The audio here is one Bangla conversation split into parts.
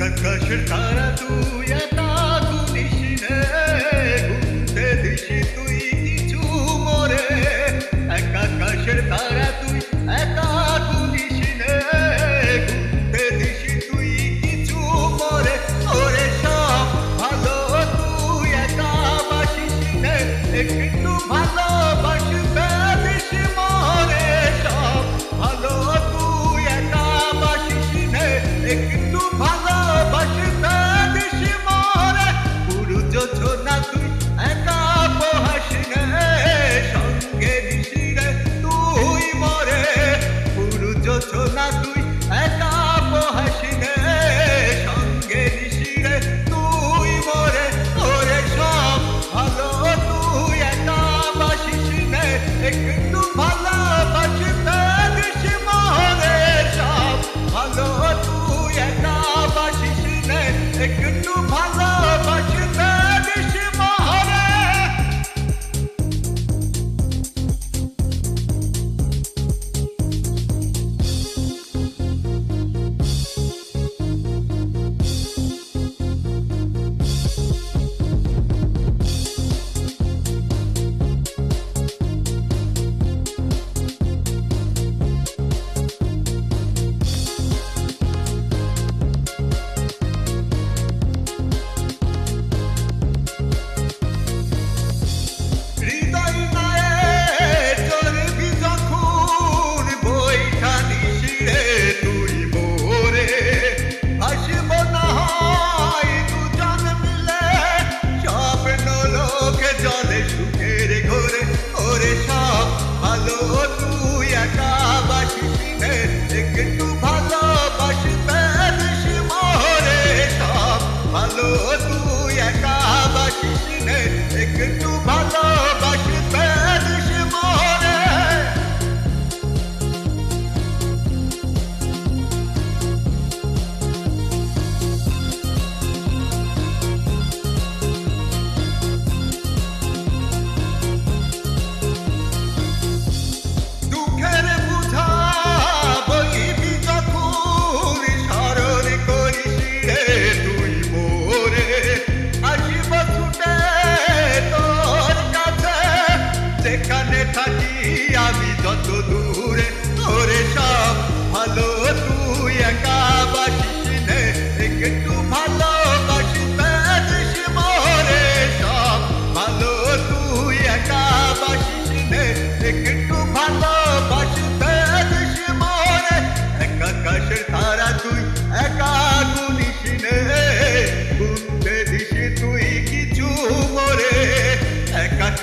concussion, Tara. Para başı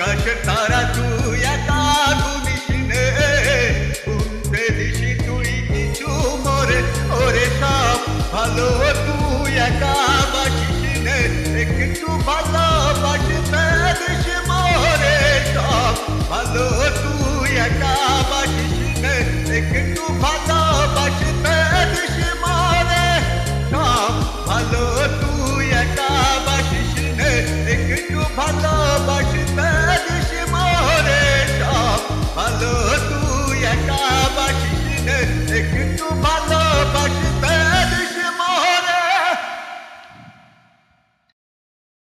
নক্ষতারা তুই একা গুনিস নে শুনতে দিসি তুই কিছু মরে। ওরে সব ভালো, তুই একা বাসিস নে একটু ভালো বাসতে দিস মরে। সব ভালো, তুই একা বাসিস নে একটু ভালো বাসতে ভালো